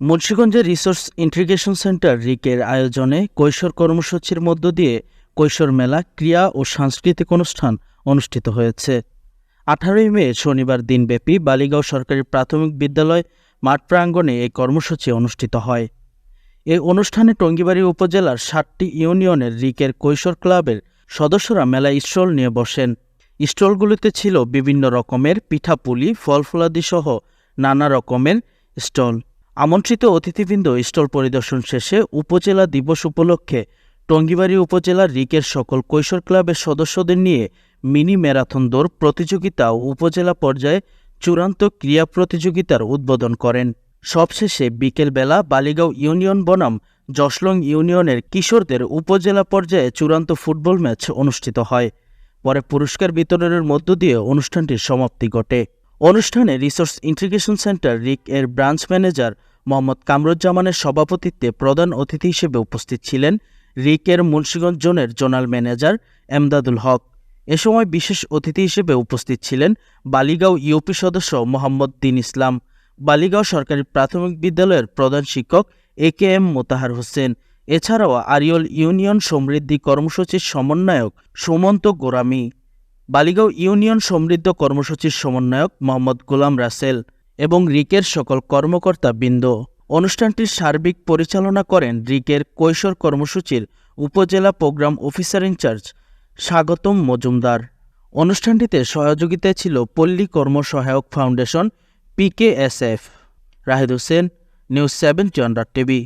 মুন্সিগঞ্জের resource integration centre রিকের আয়োজনে কৈশোর কর্মসূচির মধ্য দিয়ে কৈশোর মেলা ক্রিয়া ও সাংস্কৃতিক অনুষ্ঠান অনুষ্ঠিত হয়েছে। আঠারোই মে শনিবার দিনব্যাপী বালিগাঁও সরকারি প্রাথমিক বিদ্যালয় মাঠ প্রাঙ্গণে এই কর্মসূচি অনুষ্ঠিত হয়। এই অনুষ্ঠানে টঙ্গিবাড়ি উপজেলার সাতটি ইউনিয়নের রিকের কৈশোর ক্লাবের সদস্যরা মেলা স্টল নিয়ে বসেন। স্টলগুলিতে ছিল বিভিন্ন রকমের পিঠাপুলি, ফলফলাদি সহ নানা রকমের স্টল। আমন্ত্রিত অতিথিবৃন্দ স্টল পরিদর্শন শেষে উপজেলা দিবস উপলক্ষে টঙ্গিবাড়ি উপজেলার রিকের সকল কৈশোর ক্লাবের সদস্যদের নিয়ে মিনি ম্যারাথন দৌড় প্রতিযোগিতা উপজেলা পর্যায়ে চূড়ান্ত ক্রীড়া প্রতিযোগিতার উদ্বোধন করেন। সবশেষে বিকেলবেলা বালিগাঁও ইউনিয়ন বনাম জসলং ইউনিয়নের কিশোরদের উপজেলা পর্যায়ে চূড়ান্ত ফুটবল ম্যাচ অনুষ্ঠিত হয়। পরে পুরস্কার বিতরণের মধ্য দিয়ে অনুষ্ঠানটির সমাপ্তি ঘটে। অনুষ্ঠানে রিসোর্স ইন্টিগ্রেশন সেন্টার রিক এর ব্রাঞ্চ ম্যানেজার মোহাম্মদ কামরুজ্জামানের সভাপতিত্বে প্রধান অতিথি হিসেবে উপস্থিত ছিলেন রিক এর মুন্সিগঞ্জ জোনের জোনাল ম্যানেজার এমদাদুল হক। এ সময় বিশেষ অতিথি হিসেবে উপস্থিত ছিলেন বালিগাঁও ইউপি সদস্য মোহাম্মদ দিন ইসলাম, বালিগাঁও সরকারি প্রাথমিক বিদ্যালয়ের প্রধান শিক্ষক A K M Motahar Hossain, এছাড়াও আরিয়ল ইউনিয়ন সমৃদ্ধি কর্মসূচির সমন্বয়ক সুমন্ত গোরামি, বালিগাঁও ইউনিয়ন সমৃদ্ধ কর্মসূচির সমন্বয়ক মোহাম্মদ গোলাম রাসেল এবং রিকের সকল কর্মকর্তা বৃন্দ অনুষ্ঠানটির সার্বিক পরিচালনা করেন রিকের কৈশোর কর্মসূচির উপজেলা প্রোগ্রাম অফিসার ইনচার্জ স্বাগতম মজুমদার। অনুষ্ঠানটিতে সহযোগিতায় ছিল Palli Karma Sahayak foundation PKSF Rahid Hossain, news seven genre TV.